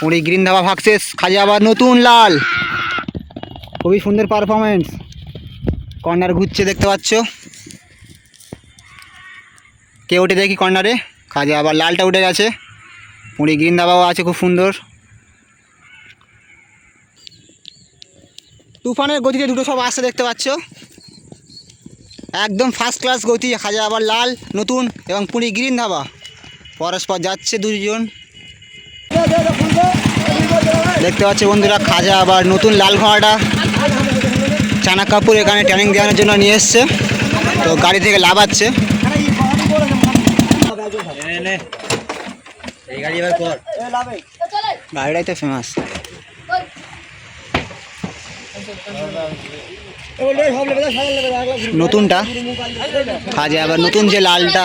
Puri green dhaba ভাগসেস খাজা আবার নতুন লাল। খুবই সুন্দর পারফরমেন্স কর্নার ঘুরছে, দেখতে পাচ্ছ? কে উঠে দেখি কর্নারে খাজা আবার লালটা উঠে গেছে। পুরী গ্রিন ধাবাও আছে, খুব সুন্দর। তুফানের গতিতে দুটো সব আসছে, দেখতে পাচ্ছ? একদম ফার্স্ট ক্লাস গতি খাজা আবার লাল, নতুন এবং পুরী গ্রিন ধাবা। পরস্পর যাচ্ছে দুজন। দেখতে পাচ্ছি বন্ধুরা খাজা আবার নতুন লাল ঘোড়াটা। চানা কাপুর এখানে ট্রেনিং দেওয়ানোর জন্য নিয়ে এসছে। তো গাড়ি থেকে লাভাচ্ছে গাড়িটাই তো ফেমাস নতুনটা। খাজা আবার নতুন যে লালটা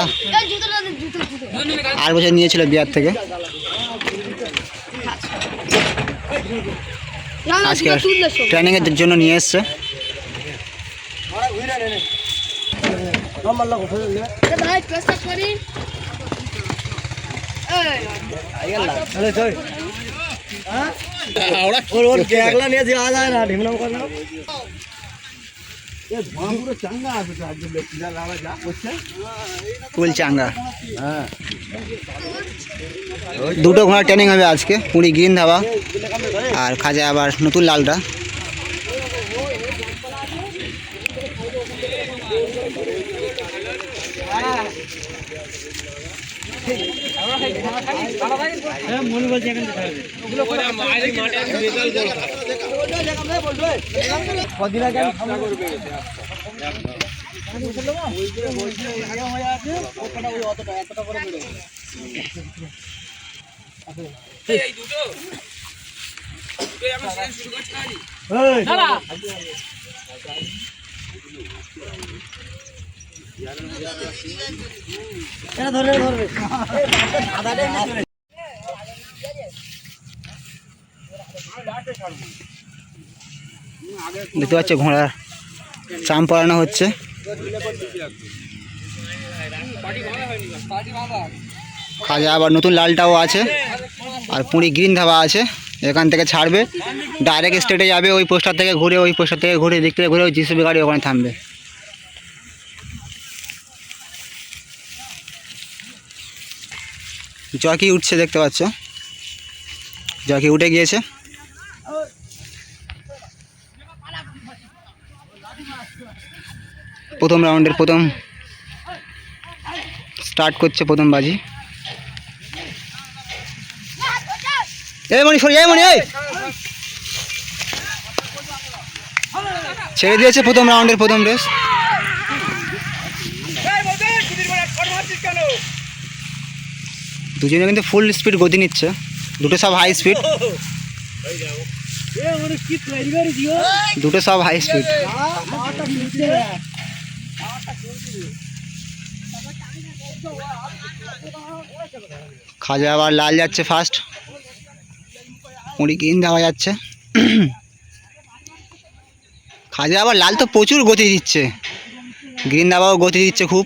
আর বছর নিয়েছিল বিয়ার থেকে। আজকে ট্রেনিংয়ের জন্য নিয়ে এসছে ওর ওর একলা নিয়ে যাওয়া যায় না ঢিমলাম কর না ফুল চাঙ্গা দুটো ঘোড়া ট্রেনিং হবে আজকে পুরী গ্রিন ধাবা আর খাজা আবার নতুন লালটা মনে বলছে এখানে কদিন আগে করবে ধরবে ধরবে দেখতে পাচ্ছ ঘোড়ার চাম পরানো হচ্ছে। খাজা আবার নতুন লালটাও আছে, আর পুরী গ্রিন ধাবা আছে, এখান থেকে ছাড়বে। ডাইরেক্ট স্টেটে যাবে ওই পোস্টার থেকে ঘুরে, ওই পোস্টার থেকে ঘুরে দিক থেকে ঘুরে ওই জিসিবি গাড়ি ওখানে থামবে। জকি উঠছে দেখতে পাচ্ছ। জকি উঠে গিয়েছে। প্রথম রাউন্ডের প্রথম স্টার্ট করছে প্রথম বাজি। মনি ছেড়ে দিয়েছে প্রথম রাউন্ডের প্রথম রেস। দুজনে কিন্তু ফুল স্পিড গতি নিচ্ছে। দুটো সব হাই স্পিড দুটো সব হাই স্পিড খাজা আবার লাল যাচ্ছে ফার্স্ট মুড়ি কিন দেওয়া যাচ্ছে। খাজা আবার লাল তো প্রচুর গতি দিচ্ছে। গ্রিন দাবাও গতি দিচ্ছে খুব।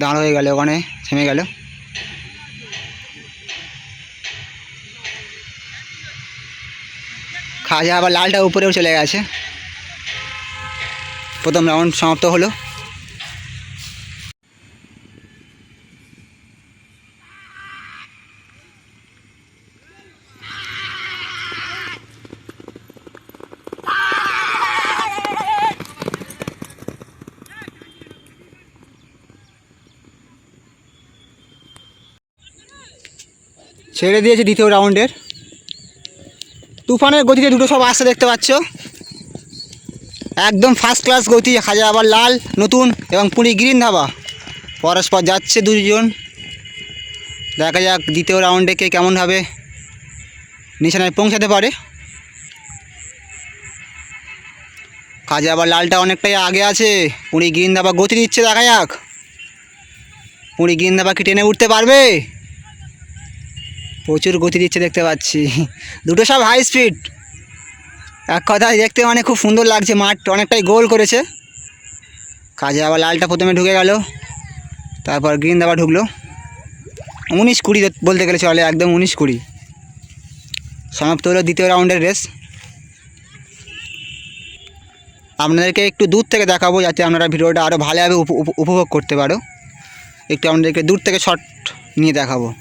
দাঁড় হয়ে গেল ওখানে, থেমে গেল। খাজা আবার লালটা উপরেও চলে গেছে। প্রথম রাউন্ড সমাপ্ত হলো। ছেড়ে দিয়েছে দ্বিতীয় রাউন্ডের তুফানের গতিতে দুটো সব আসতে দেখতে পাচ্ছ। একদম ফার্স্ট ক্লাস গতি খাজা আবার লাল, নতুন এবং পুরী গ্রিন ধাবা। পরস্পর যাচ্ছে দুজন। দেখা যাক দ্বিতীয় রাউন্ডে কে কেমনভাবে নিশানায় পৌঁছাতে পারে। কাজে আবার লালটা অনেকটাই আগে আছে। পুরী গ্রিন ধাবা গতি দিচ্ছে, দেখা যাক। পুরী গ্রিন ধাবা কি টেনে উঠতে পারবে? প্রচুর গতি দিচ্ছে দেখতে পাচ্ছি। দুটো সব হাই স্পিড এক কথায় দেখতে মানে খুব সুন্দর লাগছে মাঠ, অনেকটাই গোল করেছে। কাজে আবার লালটা প্রথমে ঢুকে গেল, তারপর গ্রিন দাবা ঢুকলো। উনিশ কুড়ি বলতে গেলে চলে, একদম উনিশ কুড়ি। সমাপ্ত হলো দ্বিতীয় রাউন্ডের রেস আপনাদেরকে একটু দূর থেকে দেখাবো, যাতে আপনারা ভিডিওটা আরও ভালোভাবে উপ- উপ- উপভোগ করতে পারো। একটু আপনাদেরকে দূর থেকে শট নিয়ে দেখাবো।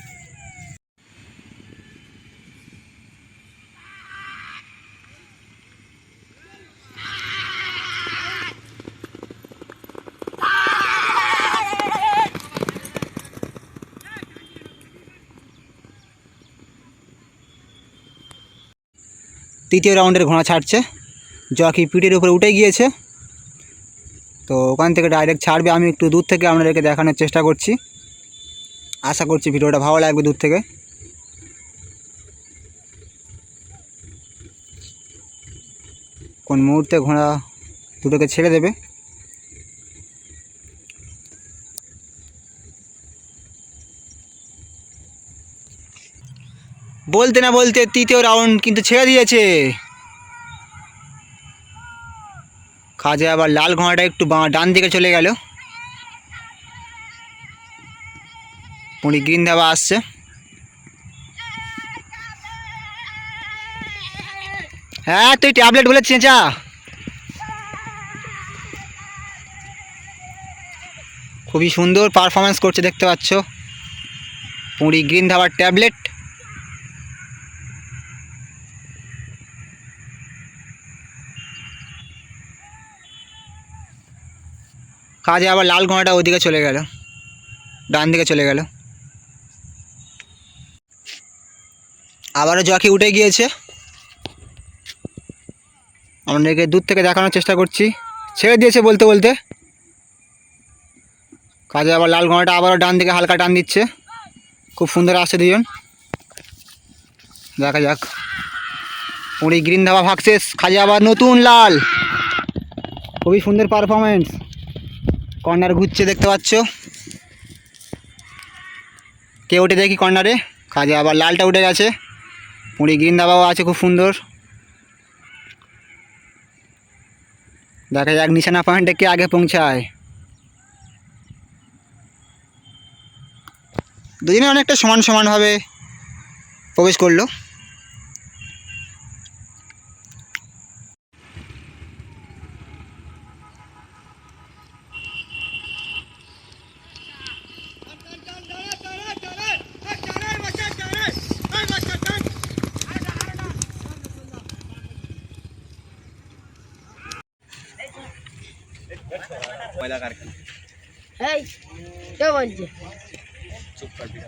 তৃতীয় রাউন্ডের ঘোড়া ছাড়ছে। জকি পিঠের উপরে উঠে গিয়েছে। তো ওখান থেকে ডাইরেক্ট ছাড়বে। আমি একটু দূর থেকে আপনাদেরকে দেখানোর চেষ্টা করছি। আশা করছি ভিডিওটা ভালো লাগবে দূর থেকে। কোন মুহূর্তে ঘোড়া দুটোকে ছেড়ে দেবে? বলতে না বলতে তৃতীয় রাউন্ড কিন্তু ছেড়ে দিয়েছে। কাজে আবার লাল ঘোড়াটা একটু ডান দিকে চলে গেল। পুরি গ্রিন ধাবা আসছে। হ্যাঁ তুই ট্যাবলেট বলে চেঁচা। খুবই সুন্দর পারফরমেন্স করছে, দেখতে পাচ্ছ। পুরি গ্রিন ধাবার ট্যাবলেট। কাজে আবার লাল ঘোড়াটা ওদিকে চলে গেল। ডান দিকে চলে গেল। আবারও জকি উঠে গিয়েছে। আপনাদেরকে দূর থেকে দেখানোর চেষ্টা করছি। ছেড়ে দিয়েছে বলতে বলতে। কাজে আবার লাল ঘোড়াটা আবারও ডান দিকে হালকা টান দিচ্ছে। খুব সুন্দর আসছে দুজন। দেখা যাক। উনি গ্রিন ধাবা ভাগশেষ খাজে আবার নতুন লাল। খুবই সুন্দর পারফরমেন্স কর্নার ঘুরছে, দেখতে পাচ্ছ? কে উঠে দেখি কর্নারে? কাজে আবার লালটা উঠে গেছে। পুরি গ্রিন দাবাও আছে, খুব সুন্দর। দেখা যাক নিশানা পয়েন্টে কে আগে পৌঁছায়। দুজনে অনেকটা সমান সমানভাবে প্রবেশ করল। ময়লা কারখানা এই কে বলছে চুপ করবি